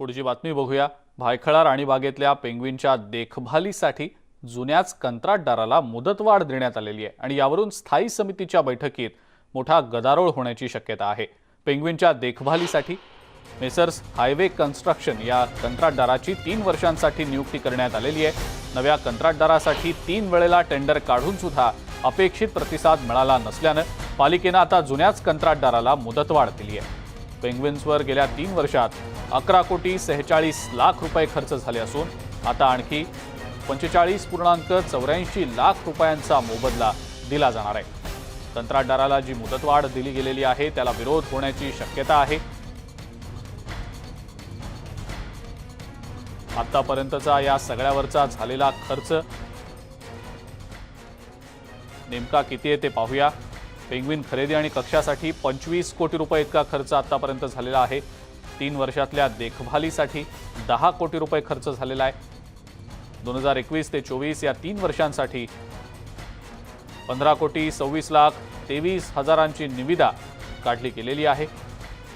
पुढची बातमी बघूया. भायखळा राणीबागेतल्या पेंग्विनच्या देखभालीसाठी जुन्याच कंत्राटदाराला मुदतवाढ देण्यात आलेली आहे आणि यावरून स्थायी समितीच्या बैठकीत मोठा गदारोळ होण्याची शक्यता आहे. पेंग्विनच्या देखभालीसाठी मेसर्स हायवे कन्स्ट्रक्शन या कंत्राटदाराची तीन वर्षांसाठी नियुक्ती करण्यात आलेली आहे. नव्या कंत्राटदारासाठी तीन वेळेला टेंडर काढून सुद्धा अपेक्षित प्रतिसाद मिळाला नसल्यानं पालिकेनं आता जुन्याच कंत्राटदाराला मुदतवाढ दिली आहे. पेंग्विन्सवर गेल्या तीन वर्षात अकरा कोटी सेहेचाळीस लाख रुपये खर्च झाले असून आता आणखी पंचेचाळीस पूर्णांक चौऱ्याऐंशी लाख रुपयांचा मोबदला दिला जाणार आहे. कंत्राटदाराला जी मुदतवाढ दिली गेलेली आहे त्याला विरोध होण्याची शक्यता आहे. आतापर्यंतचा या सगळ्यावरचा झालेला खर्च नेमका किती आहे ते पाहूया. पेंग्विन खरेदी आणि कक्षासाठी पंचवीस कोटी रुपये इतका खर्च आतापर्यंत झालेला आहे. तीन वर्षातल्या देखभालीसाठी दहा कोटी रुपये खर्च झालेला आहे. दोन हजार एकवीस ते चोवीस या तीन वर्षांसाठी पंधरा कोटी सव्वीस लाख तेवीस हजारांची निविदा काढली गेलेली आहे.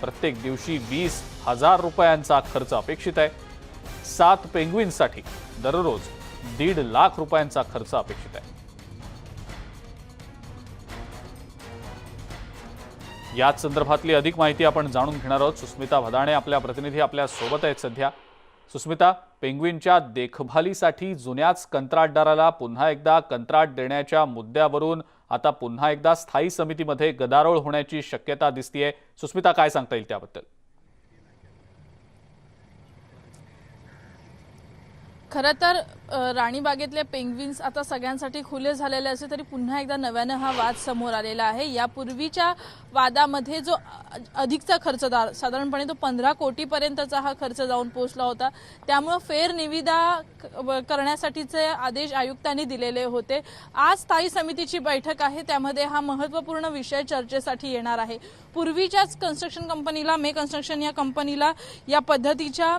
प्रत्येक दिवशी वीस हजार रुपयांचा खर्च अपेक्षित आहे. सात पेंग्विनसाठी दररोज दीड लाख रुपयांचा खर्च अपेक्षित आहे. याच संदर्भातली अधिक माहिती आपण जाणून घेणार आहोत. सुस्मिता भदाणे आपल्या प्रतिनिधी आपल्यासोबत आहेत सध्या. सुस्मिता पेंग्विनच्या देखभालीसाठी जुन्याच कंत्राटदाराला पुन्हा एकदा कंत्राट देण्याच्या मुद्द्यावरून आता पुन्हा एकदा स्थायी समितीमध्ये गदारोळ होण्याची शक्यता दिसतीये. सुस्मिता काय सांगता येईल त्याबद्दल? खरं तर राणीबागेतले पेंग्विन्स आता सगळ्यांसाठी खुले झालेले असले तरी पुन्हा एकदा नव्यानं हा वाद समोर आलेला आहे. यापूर्वीच्या वादामध्ये जो अधिकचा खर्चदार साधारणपणे तो पंधरा कोटीपर्यंतचा हा खर्च जाऊन पोहोचला होता. त्यामुळं फेर निविदा क- व- करण्यासाठीचे आदेश आयुक्तांनी दिलेले होते. आज स्थायी समितीची बैठक आहे. त्यामध्ये हा महत्त्वपूर्ण विषय चर्चेसाठी येणार आहे. पूर्वीच्याच कन्स्ट्रक्शन कंपनीला मे कन्स्ट्रक्शन या कंपनीला या पद्धतीच्या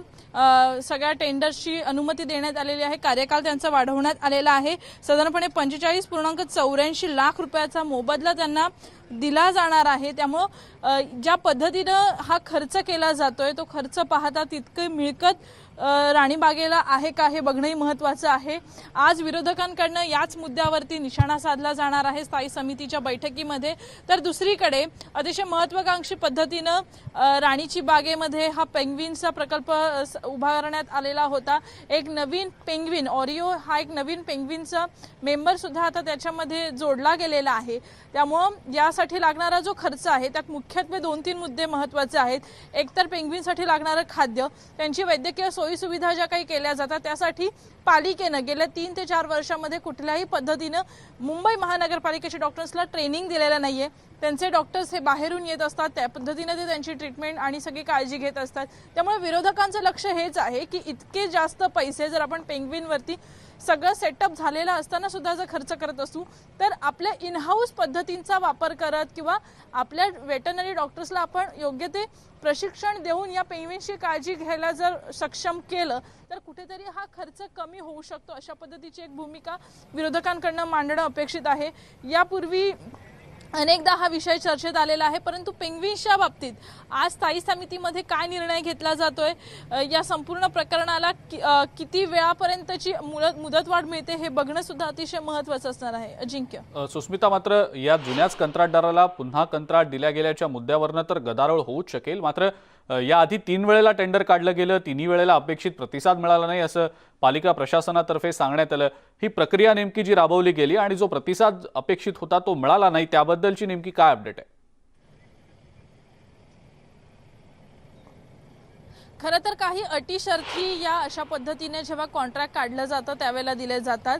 सगळ्या टेंडर्सची अनुमती देण्यात आलेली आहे. कार्यकाल त्यांचा वाढवण्यात आलेला आहे. साधारणपणे पंचेचाळीस पूर्णांक चौऱ्याऐंशी लाख रुपयाचा मोबदला त्यांना दिला जाणार आहे. त्यामुळं ज्या पद्धतीनं हा खर्च केला जातोय तो खर्च पाहता तितकी मिळकत राणीबागेला आहे का हे बघणंही महत्त्वाचं आहे. आज विरोधकांकडनं याच मुद्द्यावरती निशाणा साधला जाणार आहे स्थायी समितीच्या बैठकीमध्ये. तर दुसरीकडे अतिशय महत्त्वाकांक्षी पद्धतीनं राणीची बागेमध्ये हा पेंग्विनचा प्रकल्प उभारण्यात आलेला होता. एक नवीन पेंग्विन ऑरिओ हा एक नवीन पेंग्विनचा मेंबर सुद्धा आता त्याच्यामध्ये जोडला गेलेला आहे. त्यामुळं यासाठी लागणारा जो खर्च आहे त्यात मुख्यत्वे दोन तीन मुद्दे महत्त्वाचे आहेत. एकतर पेंग्विनसाठी लागणारं खाद्य त्यांची वैद्यकीय सोयीसुविधा ज्या काही केल्या जातात त्यासाठी पालिकेनं गेल्या तीन ते चार वर्षामध्ये कुठल्याही पद्धतीनं मुंबई महानगरपालिकेच्या डॉक्टर्सला ट्रेनिंग दिलेलं नाही आहे त्यांचे डॉक्टर्स हे बाहेरून येत असतात त्या पद्धतीनं ते त्यांची ट्रीटमेंट आणि सगळी काळजी घेत असतात. त्यामुळे विरोधकांचं लक्ष हेच आहे की इतके जास्त पैसे जर आपण पेंग्विनवरती सगळं सेटअप झालेलं असताना सुद्धा जर खर्च करत असू तर आपल्या इनहाऊस पद्धतींचा वापर करत किंवा आपल्या वेटनरी डॉक्टर्सला आपण योग्य ते प्रशिक्षण देऊन या पेंग्विनची काळजी घ्यायला जर सक्षम केलं तर कुठेतरी हा खर्च कमी होऊ शकतो. अशा पद्धतीची एक भूमिका विरोधकांकडनं मांडणं अपेक्षित आहे. यापूर्वी अनेकदा हा विषय चर्चेत आलेला आहे परंतु पेंग्विन्सच्या बाबतीत आज स्थायी समितीमध्ये काय निर्णय घेतला जातोय? या संपूर्ण प्रकरणाला कि- किती वेळापर्यंतची मुदतवाढ मिळते हे बघणं सुद्धा अतिशय महत्त्वाचं असणार आहे. अजिंक्य. सुस्मिता मात्र या जुन्याच कंत्राटदाराला पुन्हा कंत्राट दिल्या गेल्याच्या मुद्द्यावरनं तर गदारोळ होऊच शकेल. मात्र याआधी तीन वेळेला टेंडर काढलं गेलं तिन्ही वेळेला अपेक्षित प्रतिसाद मिळाला नाही असं पालिका प्रशासनातर्फे सांगण्यात आलं. ही प्रक्रिया नेमकी जी राबवली गेली आणि जो प्रतिसाद अपेक्षित होता तो मिळाला नाही त्याबद्दलची नेमकी काय अपडेट आहे? खरं तर काही अटी शर्थी या अशा पद्धतीने जेव्हा कॉन्ट्रॅक्ट काढलं जातं त्यावेळेला दिले जातात.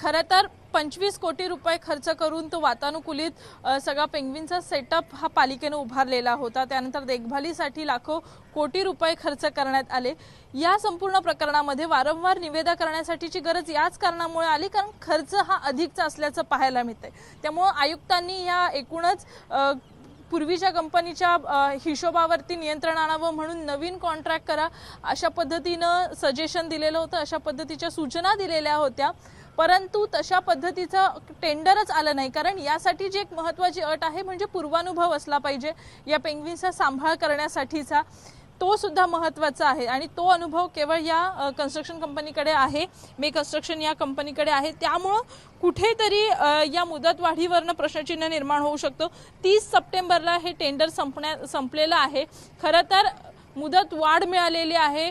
खरं तर पंचवीस कोटी रुपये खर्च करून तो वातानुकूलित सगळा पेंग्विनचा सेटअप हा पालिकेनं उभारलेला होता. त्यानंतर देखभालीसाठी लाखो कोटी रुपये खर्च करण्यात आले. या संपूर्ण प्रकरणामध्ये वारंवार निवेदा करण्यासाठीची गरज याच कारणामुळे आली कारण खर्च हा अधिकचा असल्याचं पाहायला मिळतंय. त्यामुळं आयुक्तांनी या एकूणच पूर्वीच्या कंपनीच्या हिशोबावरती नियंत्रण आणावं म्हणून नवीन कॉन्ट्रॅक्ट करा अशा पद्धतीनं सजेशन दिलेलं होतं अशा पद्धतीच्या सूचना दिलेल्या होत्या. परंतु तशा पद्धतीचं टेंडरच आलं नाही. कारण यासाठी जी एक महत्त्वाची अट आहे म्हणजे पूर्वानुभव असला पाहिजे. या पेंग्विनचा सांभाळ करण्यासाठीचा तो सुद्धा महत्त्वाचा आहे. आणि तो अनुभव केवळ या कन्स्ट्रक्शन कंपनीकडे आहे. मे कन्स्ट्रक्शन या कंपनीकडे आहे. त्यामुळं कुठेतरी या मुदतवाढीवरनं प्रश्नचिन्ह निर्माण होऊ शकतो. तीस सप्टेंबरला हे टेंडर संपण्या संपलेलं आहे. खरं तर मुदत वाढ मिळालेली आहे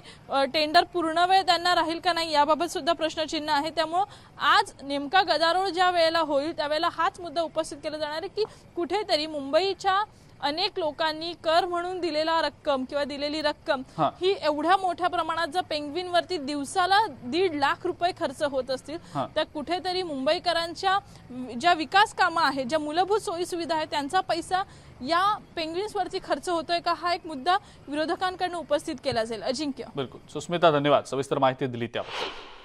टेंडर पूर्ण वेळ त्यांना राहील का नाही याबाबत सुद्धा प्रश्नचिन्ह आहे त्यामुळं आज नेमका गदारोळ ज्या वेळेला होईल त्यावेळेला हाच मुद्दा उपस्थित केला जाणार आहे की कुठेतरी मुंबईच्या अनेक लोकांनी कर म्हणून दिलेला रक्कम किंवा दिलेली रक्कम हा. एवढ्या मोठ्या प्रमाणात जर पेंग्विन वरती दिवसाला दीड लाख रुपये खर्च होत असतील. तर कुठेतरी मुंबईकरांच्या ज्या विकास कामं आहेत ज्या मूलभूत सोयी सुविधा आहेत त्यांचा पैसा या पेंग्विन्सवरती खर्च होतोय का? हा एक मुद्दा विरोधकांकडून उपस्थित केला जाईल. अजिंक्य. बिलकुल. सुस्मिता धन्यवाद. सविस्तर माहिती दिली त्याबद्दल.